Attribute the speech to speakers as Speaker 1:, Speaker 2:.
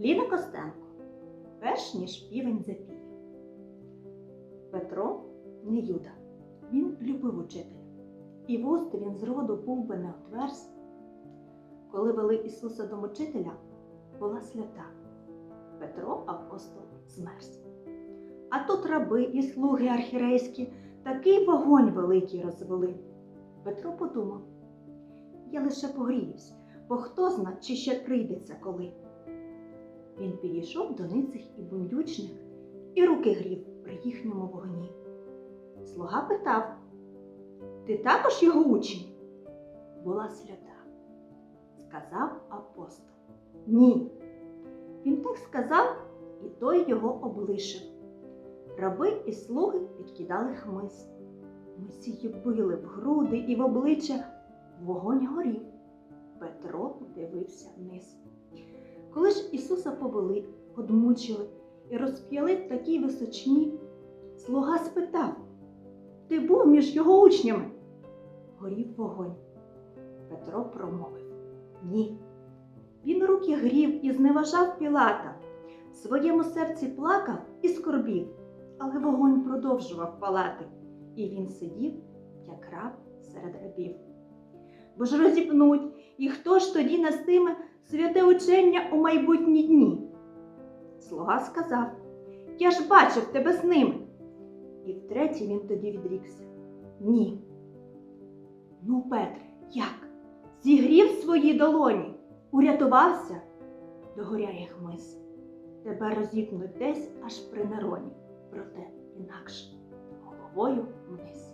Speaker 1: Ліна Костенко. Перш ніж півень запіє. Петро не Юда. Він любив учителя. І вуст він зроду був би не отверз. Коли вели Ісуса до мучителя, була свята. Петро апостол змерз. А тут раби і слуги архірейські такий вогонь великий розвели. Петро подумав, я лише погріюсь, бо хто зна, чи ще прийдеться коли. Він підійшов до ницих і бундючних і руки грів при їхньому вогні. Слуга питав, ти також його учень? Була свята. Сказав апостол. Ні. Він так сказав, і той його облишив. Раби і слуги підкидали хмиз. Мусії били в груди і в обличчя. Вогонь горів. Петро дивився вниз. Коли ж Ісуса повели, одмучили і розп'яли в такій височні, слуга спитав Ти був між його учнями? Горів вогонь. Петро промовив Ні. Він руки грів і зневажав Пілата. В своєму серці плакав і скорбів, але вогонь продовжував палати, і він сидів, як раб серед рабів. Бо ж розіпнуть, і хто ж тоді нестиме святе учення у майбутні дні? Слуга сказав Я ж бачив тебе з ними. І втретє він тоді відрікся. Ні. Ну, Петре, як? Зігрів свої долоні, урятувався, догоряє хмиз. Тебе розіпнуть десь аж при нероні, проте інакше головою вниз.